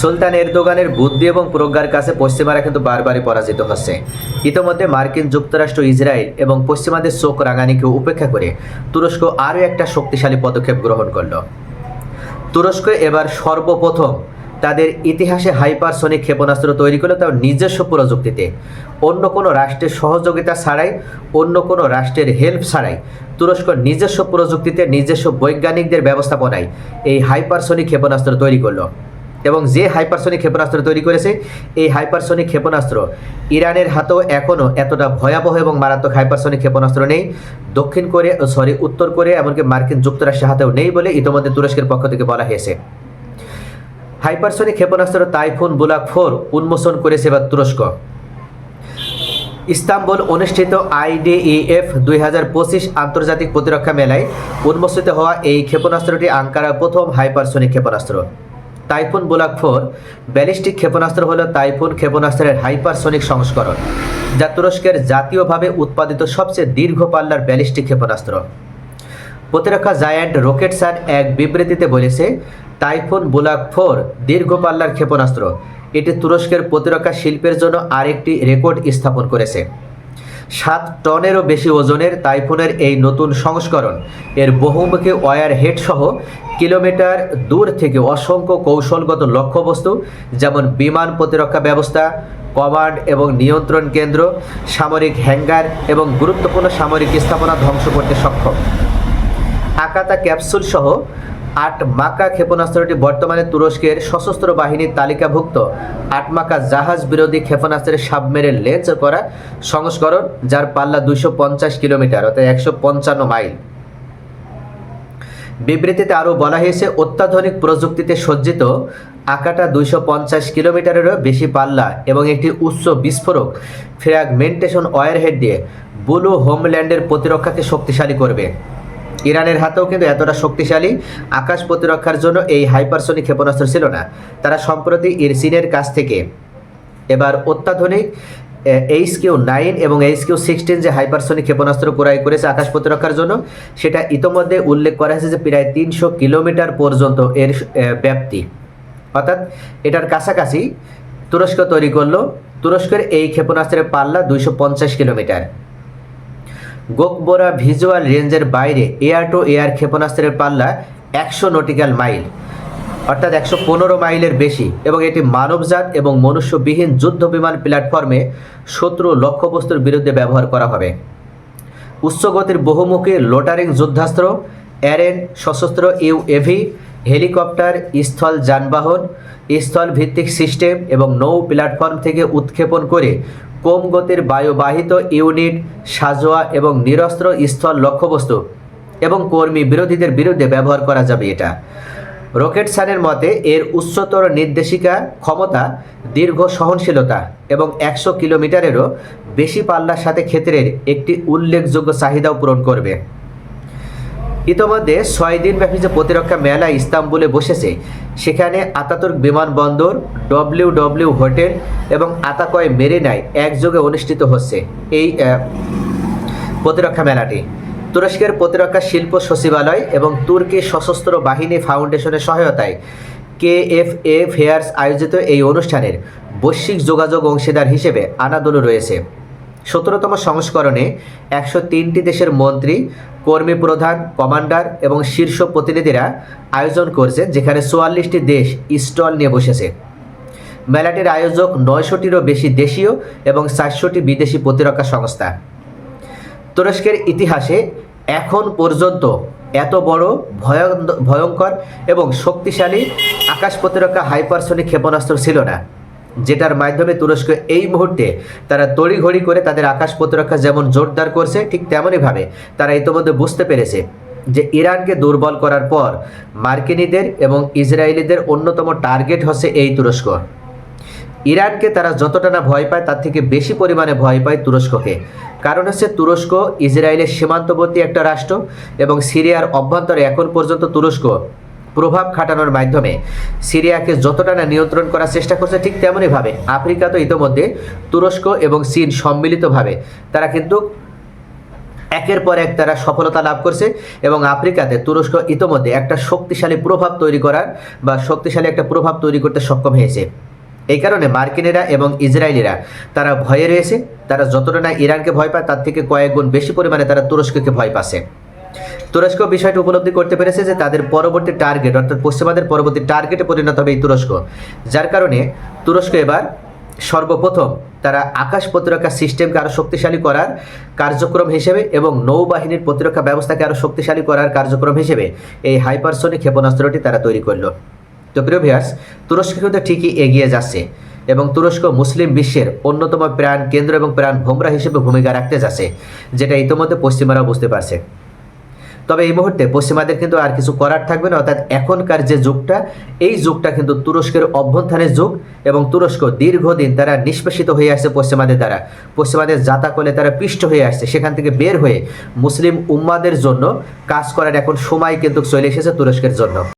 সুলতান এরদোগানের বুদ্ধি এবং প্রজ্ঞার কাছে পশ্চিমারা কিন্তু বারবারই পরাজিত হচ্ছে। ইতোমধ্যে মার্কিন যুক্তরাষ্ট্র ইসরায়েল এবং পশ্চিমাদের চোখ রাঙানিকে উপেক্ষা করে তুরস্ক আরও একটা শক্তিশালী পদক্ষেপ গ্রহণ করল। তুরস্ক এবার সর্বপ্রথম তাদের ইতিহাসে হাইপারসনিক ক্ষেপণাস্ত্র তৈরি করল তার নিজস্ব প্রযুক্তিতে। অন্য কোনো রাষ্ট্রের সহযোগিতা ছাড়াই, অন্য কোনো রাষ্ট্রের হেল্প ছাড়াই তুরস্ক নিজস্ব প্রযুক্তিতে নিজস্ব বৈজ্ঞানিকদের ব্যবস্থাপনায় এই হাইপারসনিক ক্ষেপণাস্ত্র তৈরি করল। এবং যে হাইপারসনিক ক্ষেপণাস্ত্র তৈরি করেছে, এই হাইপারসনিক ক্ষেপণাস্ত্র ইরানের হাতেও এখনও এতটা ভয়াবহ এবং মারাত্মক হাইপারসনিক ক্ষেপণাস্ত্র নেই। দক্ষিণ কোরিয়া সরি, উত্তর কোরিয়া এমনকি মার্কিন যুক্তরাষ্ট্রের হাতেও নেই বলে ইতিমধ্যে তুরস্কের পক্ষ থেকে বলা হয়েছে। হাইপারসনিক ক্ষেপণাস্ত্র তাইফুন বুলাক ফোর উন্মোচন করেছে এবার তুরস্ক। ইস্তাম্বুল অনুষ্ঠিত আইডিইএফ দুই হাজার পঁচিশ আন্তর্জাতিক প্রতিরক্ষা মেলায় উন্মোচিত হওয়া এই ক্ষেপণাস্ত্রটি আঙ্কারার প্রথম হাইপারসনিক ক্ষেপণাস্ত্র। তাইফুন বুলাক ফোর ব্যালিস্টিক ক্ষেপণাস্ত্র হল তাইফুন ক্ষেপণাস্ত্রের হাইপারসনিক সংস্করণ, যা তুরস্কের জাতীয়ভাবে উৎপাদিত সবচেয়ে দীর্ঘ পাল্লার ব্যালিস্টিক ক্ষেপণাস্ত্র। প্রতিরক্ষা জায়ান্ট রকেটসান এক বিবৃতিতে বলেছে টাইফুন বুলাক ফোর দীর্ঘ পাল্লার ক্ষেপণাস্ত্র, এটি তুরস্কের প্রতিরক্ষা শিল্পের জন্য আরেকটি রেকর্ড স্থাপন করেছে। সাত টনেরও বেশি ওজনের টাইফুনের এই নতুন সংস্করণ, এর বহুমুখী ওয়ার হেড সহ কিলোমিটার দূর থেকে অসংখ্য কৌশলগত লক্ষ্যবস্তু, যেমন বিমান প্রতিরক্ষা ব্যবস্থা, কমান্ড এবং নিয়ন্ত্রণ কেন্দ্র, সামরিক হ্যাঙ্গার এবং গুরুত্বপূর্ণ সামরিক স্থাপনা ধ্বংস করতে সক্ষম। আকাতা ক্যাপসুল সহ আট মাকা ক্ষেপণাস্ত্রটি বর্তমানে তুরস্কের সশস্ত্র বাহিনীর তালিকাভুক্ত। আট মাকা জাহাজ বিরোধী ক্ষেপণাস্ত্রের সাবমেরিন লেন্স করা সংস্করণ, যার পাল্লা দুইশো পঞ্চাশ কিলোমিটার, অর্থাৎ একশো পঞ্চান্ন মাইল। বিবৃতিতে আরও বলা হয়েছে, অত্যাধুনিক প্রযুক্তিতে সজ্জিত আকাটা দুইশো পঞ্চাশ কিলোমিটারেরও বেশি পাল্লা এবং একটি উচ্চ বিস্ফোরক ফ্র্যাগমেন্টেশন ওয়ারহেড দিয়ে বুলু হোমল্যান্ডের প্রতিরক্ষাকে শক্তিশালী করবে। ইরানের হাতেও কিন্তু এতটা শক্তিশালী আকাশ প্রতিরক্ষার জন্য এই হাইপারসনিক ক্ষেপণাস্ত্র ছিল না। তারা সম্প্রতি এর চীনের কাছ থেকে। এবার অত্যাধুনিক এইচ কিউ নাইন এবং এইচ কিউ সিক্সটিন যে হাইপারসনিক ক্ষেপণাস্ত্র ক্রয় করেছে আকাশ প্রতিরক্ষার জন্য, সেটা ইতোমধ্যে উল্লেখ করা হয়েছে যে প্রায় তিনশো কিলোমিটার পর্যন্ত এর ব্যাপ্তি। অর্থাৎ এটার কাছাকাছি তুরস্ক তৈরি করল। তুরস্কের এই ক্ষেপণাস্ত্রের পাল্লা দুইশো পঞ্চাশ কিলোমিটার। গোকবোরা ভিজুয়াল রেঞ্জের বাইরে এয়ার টু এয়ার ক্ষেপণাস্ত্রের পাল্লা একশো নটিক্যাল মাইল। অর্থাৎ একশো পনেরো মাইলের বেশি, এবং এটি মানবজাত এবং মনুষ্যবিহীন যুদ্ধ বিমান প্ল্যাটফর্মে শত্রু লক্ষ্যবস্তুর বিরুদ্ধে ব্যবহার করা হবে। উচ্চগতির বহুমুখী লোটারিং যুদ্ধাস্ত্র, অ্যারেন, সশস্ত্র ইউএভি, হেলিকপ্টার, স্থল যানবাহন স্থল ভিত্তিক সিস্টেম এবং নৌ প্ল্যাটফর্ম থেকে উৎক্ষেপণ করে কম গতির বায়ুবাহিত ইউনিট, সাজোয়া এবং নিরস্ত্র স্থল লক্ষ্যবস্তু এবং কর্মী বিরোধীদের বিরুদ্ধে ব্যবহার করা যাবে এটা। রকেট সানের মতে, এর উচ্চতর নির্দেশিকা ক্ষমতা, দীর্ঘ সহনশীলতা এবং একশো কিলোমিটারেরও বেশি পাল্লার সাথে ক্ষেত্রের একটি উল্লেখযোগ্য চাহিদাও পূরণ করবে। ইতোমধ্যে ছয় দিনব্যাপী যে প্রতিরক্ষা মেলা ইস্তাম্বুলে বসেছে, সেখানে আতাতুর্ক বিমানবন্দর ডব্লিউ ডব্লিউ হোটেল এবং আতাকয় মেরিনায় একযোগে অনুষ্ঠিত হচ্ছে এই প্রতিরক্ষা মেলাটি। তুরস্কের প্রতিরক্ষা শিল্প সচিবালয় এবং তুর্কি সশস্ত্র বাহিনী ফাউন্ডেশনের সহায়তায় কে এফ এ ফেয়ার্স আয়োজিত এই অনুষ্ঠানের বৈশ্বিক যোগাযোগ অংশীদার হিসেবে আনাদুলু রয়েছে। সতেরোতম সংস্করণে একশো তিনটি দেশের মন্ত্রী, কর্মী প্রধান, কমান্ডার এবং শীর্ষ প্রতিনিধিরা আয়োজন করছে যেখানে চুয়াল্লিশটি দেশ স্টল নিয়ে বসেছে। মেলাটির আয়োজক নয়শোটিরও বেশি দেশীয় এবং চারশোটি বিদেশি প্রতিরক্ষা সংস্থা। তুরস্কের ইতিহাসে এখন পর্যন্ত এত বড় ভয়ঙ্কর এবং শক্তিশালী আকাশ প্রতিরক্ষা হাইপারসনিক ক্ষেপণাস্ত্র ছিল না, যেটার মাধ্যমে তুরস্ক এই মুহূর্তে তারা তড়িঘড়ি করে তাদের আকাশ প্রতিরক্ষা যেমন জোরদার করছে, ঠিক তেমনইভাবে তারা ইতিমধ্যে বুঝতে পেরেছে যে ইরানকে দুর্বল করার পর মার্কিনীদের এবং ইসরায়েলিদের অন্যতম টার্গেট হচ্ছে এই তুরস্ক। ইরানকে তারা যতটা না ভয় পায়, তার থেকে বেশি পরিমাণে ভয় পায় তুরস্ককে। কারণ হচ্ছে তুরস্ক, ইসরায়েলের সীমান্তবর্তী একটা রাষ্ট্র এবং সিরিয়ার অভ্যন্তরে এখন পর্যন্ত তুরস্ক প্রভাব খাটানোর মাধ্যমে সিরিয়াকে যতটা না নিয়ন্ত্রণ করার চেষ্টা করছে ঠিক তেমনইভাবে আফ্রিকা তো ইতোমধ্যে তুরস্ক এবং চীন সম্মিলিতভাবে তারা কিন্তু একের পর এক তারা সফলতা লাভ করছে এবং আফ্রিকাতে তুরস্ক ইতোমধ্যে একটা শক্তিশালী প্রভাব তৈরি করার বা শক্তিশালী একটা প্রভাব তৈরি করতে সক্ষম হয়েছে। এই কারণে মার্কিনেরা এবং ইসরায়েলিরা তারা ভয়ে রয়েছে। তারা যতটা না ইরানকে ভয় পায়, তার থেকে কয়েক গুণ বেশি পরিমাণে তারা তুরস্ককে ভয় পাচ্ছে। তুরস্ক বিষয়টি উপলব্ধি করতে পেরেছে যে তাদের পরবর্তী টার্গেট অর্থাৎ পশ্চিমাদের পরবর্তী টার্গেটে পরিণত হবে এই তুরস্ক, যার কারণে তুরস্ক এবার সর্বপ্রথম তারা আকাশ প্রতিরক্ষা সিস্টেমকে আরও শক্তিশালী করার কার্যক্রম হিসেবে এবং নৌবাহিনীর প্রতিরক্ষা ব্যবস্থাকে আরও শক্তিশালী করার কার্যক্রম হিসেবে এই হাইপারসনিক ক্ষেপণাস্ত্রটি তারা তৈরি করল। তো প্রিয় ভিয়ার্স তুরস্ক কিন্তু ঠিকই এগিয়ে যাচ্ছে। এবং তুরস্ক মুসলিম বিশ্বের অন্যতম প্রাণ কেন্দ্র এবং প্রাণ ভোমরা হিসেবে ভূমিকা রাখতে যাচ্ছে, যেটা ইতোমধ্যে পশ্চিমারা বুঝতে পারছে। তবে এই মুহূর্তে পশ্চিমাদের কিন্তু আর কিছু করার থাকবে না, অর্থাৎ এখনকার যে যুগটা, এই যুগটা কিন্তু তুরস্কের অভ্যন্থানের যুগ এবং তুরস্ক দীর্ঘদিন তারা নিষ্পেষিত হয়ে আসছে পশ্চিমাদের দ্বারা। পশ্চিমাদের জাতাকলে তারা পিষ্ট হয়ে আসছে, সেখান থেকে বের হয়ে মুসলিম উম্মাদের জন্য কাজ করার এখন সময় কিন্তু চলে এসেছে তুরস্কের জন্য।